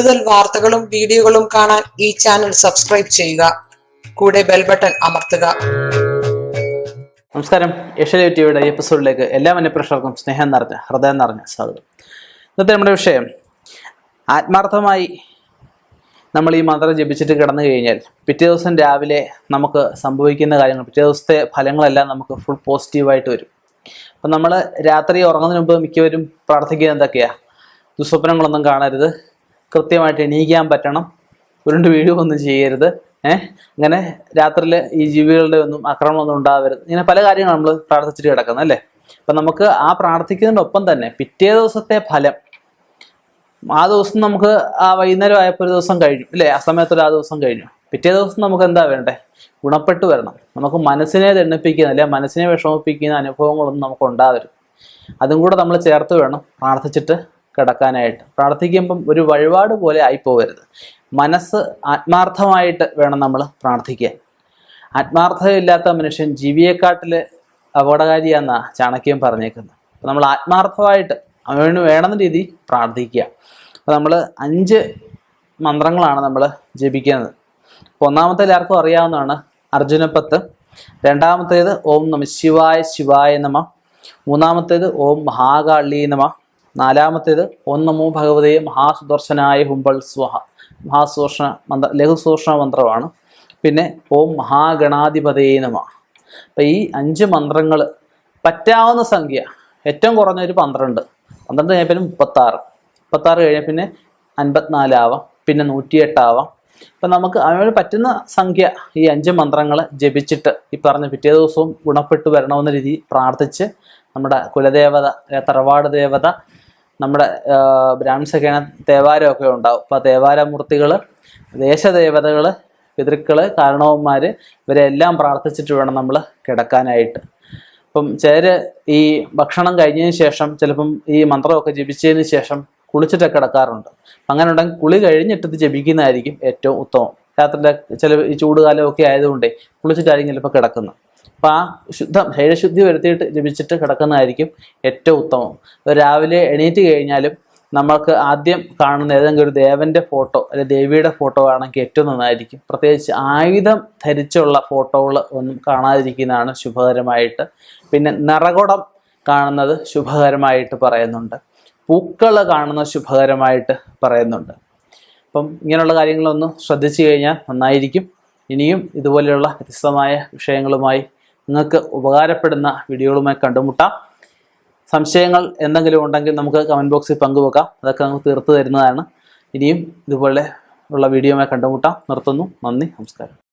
കൂടുതൽ വാർത്തകളും വീഡിയോകളും കാണാൻ ഈ ചാനൽ സബ്സ്ക്രൈബ് ചെയ്യുക. കൂടെ ബെൽ ബട്ടൺ അമർത്തുക. നമസ്കാരം. ഏഷ്യ ടിവിയുടെ എപ്പിസോഡിലേക്ക് എല്ലാ മനഃപ്രേക്ഷകർക്കും സ്നേഹം നിറഞ്ഞ ഹൃദയം നിറഞ്ഞ സ്വാഗതം. ഇന്നത്തെ നമ്മുടെ വിഷയം ആത്മാർത്ഥമായി നമ്മൾ ഈ മന്ത്രം ജപിച്ചിട്ട് കിടന്നു കഴിഞ്ഞാൽ പിറ്റേ ദിവസം രാവിലെ നമുക്ക് സംഭവിക്കുന്ന കാര്യങ്ങൾ പിറ്റേ ദിവസത്തെ ഫലങ്ങളെല്ലാം നമുക്ക് ഫുൾ പോസിറ്റീവായിട്ട് വരും. അപ്പം നമ്മൾ രാത്രി ഉറങ്ങുന്നതിന് മുമ്പ് മിക്കവരും പ്രാർത്ഥിക്കുന്നത് എന്തൊക്കെയാ? ദുസ്വപ്നങ്ങളൊന്നും കാണരുത്. കൃത്യമായിട്ട് എണീക്കാൻ പറ്റണം. ഉരുണ്ട് വീഴുകയൊന്നും ചെയ്യരുത്. ഏഹ് അങ്ങനെ രാത്രിയിൽ ഈ ജീവികളുടെ ഒന്നും ആക്രമണമൊന്നും ഉണ്ടാവരുത്. ഇങ്ങനെ പല കാര്യങ്ങളും നമ്മൾ പ്രാർത്ഥിച്ചിട്ട് കിടക്കുന്നത് അല്ലേ? അപ്പം നമുക്ക് ആ പ്രാർത്ഥിക്കുന്നതിനൊപ്പം തന്നെ പിറ്റേ ദിവസത്തെ ഫലം. ആ ദിവസം നമുക്ക് ആ വൈകുന്നേരം ആയപ്പോൾ ഒരു ദിവസം കഴിഞ്ഞു. അല്ലേ? ആ സമയത്തൊരു ആ ദിവസം കഴിഞ്ഞു. പിറ്റേ ദിവസം നമുക്ക് എന്താ വേണ്ടേ? ഗുണപ്പെട്ട് വരണം. നമുക്ക് മനസ്സിനെ ദണ്ണിപ്പിക്കുന്ന അല്ലെ? മനസ്സിനെ വിഷമിപ്പിക്കുന്ന അനുഭവങ്ങളൊന്നും നമുക്ക് ഉണ്ടാവരുത്. അതും കൂടെ നമ്മൾ ചേർത്ത് വേണം പ്രാർത്ഥിച്ചിട്ട് കിടക്കാനായിട്ട്. പ്രാർത്ഥിക്കുമ്പം ഒരു വഴിപാട് പോലെ ആയിപ്പോകരുത് മനസ്സ് ആത്മാർത്ഥമായിട്ട് വേണം നമ്മൾ പ്രാർത്ഥിക്കാൻ. ആത്മാർത്ഥതയില്ലാത്ത മനുഷ്യൻ ജീവിയെക്കാട്ടിൽ അപകടകാരിയാന്നാ ചാണക്യം പറഞ്ഞേക്കുന്നത്. നമ്മൾ ആത്മാർത്ഥമായിട്ട് അവന് വേണമെന്ന രീതി പ്രാർത്ഥിക്കുക. അപ്പം നമ്മൾ അഞ്ച് മന്ത്രങ്ങളാണ് നമ്മൾ ജപിക്കുന്നത്. അപ്പോൾ ഒന്നാമത്തെ എല്ലാവർക്കും അറിയാവുന്നതാണ് അർജുനപ്പത്ത് രണ്ടാമത്തേത് ഓം നമ ശിവായ ശിവായ നമ. മൂന്നാമത്തേത് ഓം മഹാകാളി നമ. നാലാമത്തേത് ഓം മൂ ഭഗവതേ മഹാസുദർശനായ ഹുംബൾ സ്വഹ. മഹാസൂഷണ മന്ത്ര ലഘുസൂഷണ മന്ത്രമാണ്. പിന്നെ ഓം മഹാഗണാധിപതേ നമ. അപ്പം ഈ അഞ്ച് മന്ത്രങ്ങൾ പറ്റാവുന്ന സംഖ്യ ഏറ്റവും കുറഞ്ഞ ഒരു പന്ത്രണ്ട്. പന്ത്രണ്ട് കഴിഞ്ഞാൽ പിന്നെ മുപ്പത്താറ്. മുപ്പത്താറ് കഴിഞ്ഞാൽ പിന്നെ അൻപത്തിനാലാവാം പിന്നെ നൂറ്റിയെട്ടാവാം. അപ്പം നമുക്ക് അവന് പറ്റുന്ന സംഖ്യ ഈ അഞ്ച് മന്ത്രങ്ങൾ ജപിച്ചിട്ട് ഈ പറഞ്ഞ പിറ്റേ ദിവസവും ഗുണപ്പെട്ടു വരണമെന്ന രീതി പ്രാർത്ഥിച്ച് നമ്മുടെ കുലദേവത തറവാട് ദേവത നമ്മുടെ ബ്രാഹ്മണസഖ്യാന തേവാരമൊക്കെ ഉണ്ടാവും. അപ്പോൾ തേവാരമൂർത്തികൾ ദേശദേവതകൾ പിതൃക്കൾ കാരണവന്മാർ ഇവരെല്ലാം പ്രാർത്ഥിച്ചിട്ട് വേണം നമ്മൾ കിടക്കാനായിട്ട്. അപ്പം ചിലർ ഈ ഭക്ഷണം കഴിഞ്ഞതിന് ശേഷം ചിലപ്പം ഈ മന്ത്രമൊക്കെ ജപിച്ചതിന് ശേഷം കുളിച്ചിട്ടൊക്കെ കിടക്കാറുണ്ട്. അങ്ങനെ ഉണ്ടെങ്കിൽ കുളി കഴിഞ്ഞിട്ട് ഇത് ജപിക്കുന്നതായിരിക്കും ഏറ്റവും ഉത്തമം. രാത്രിയിലെ ചില ഈ ചൂടുകാലമൊക്കെ ആയതുകൊണ്ടേ കുളിച്ചിട്ടായിരിക്കും ചിലപ്പോൾ കിടക്കുന്നത്. അപ്പം ആ ശുദ്ധം ശരീരശുദ്ധി വരുത്തിയിട്ട് ജപിച്ചിട്ട് കിടക്കുന്നതായിരിക്കും ഏറ്റവും ഉത്തമം. രാവിലെ എണീറ്റ് കഴിഞ്ഞാലും നമ്മൾക്ക് ആദ്യം കാണുന്ന ഏതെങ്കിലും ഒരു ദേവന്റെ ഫോട്ടോ അല്ലെ ദേവിയുടെ ഫോട്ടോ ആണെങ്കിൽ ഏറ്റവും നന്നായിരിക്കും. പ്രത്യേകിച്ച് ആയുധം ധരിച്ചുള്ള ഫോട്ടോകൾ ഒന്നും കാണാതിരിക്കുന്നതാണ് ശുഭകരമായിട്ട്. പിന്നെ നിറകുടം കാണുന്നത് ശുഭകരമായിട്ട് പറയുന്നുണ്ട്. പൂക്കൾ കാണുന്നത് ശുഭകരമായിട്ട് പറയുന്നുണ്ട്. അപ്പം ഇങ്ങനെയുള്ള കാര്യങ്ങളൊന്ന് ശ്രദ്ധിച്ചു കഴിഞ്ഞാൽ നന്നായിരിക്കും. ഇനിയും ഇതുപോലെയുള്ള വ്യത്യസ്തമായ വിഷയങ്ങളുമായി നിങ്ങൾക്ക് ഉപകാരപ്പെടുന്ന വീഡിയോകളുമായി കണ്ടുമുട്ടാം. സംശയങ്ങൾ എന്തെങ്കിലും ഉണ്ടെങ്കിൽ നമുക്ക് കമന്റ് ബോക്സിൽ പങ്കുവെക്കാം. അതൊക്കെ നമുക്ക് തീർത്ത് തരുന്നതാണ്. ഇനിയും ഇതുപോലെ ഉള്ള വീഡിയോയുമായി കണ്ടുമുട്ടാം. നിർത്തുന്നു. നന്ദി. നമസ്കാരം.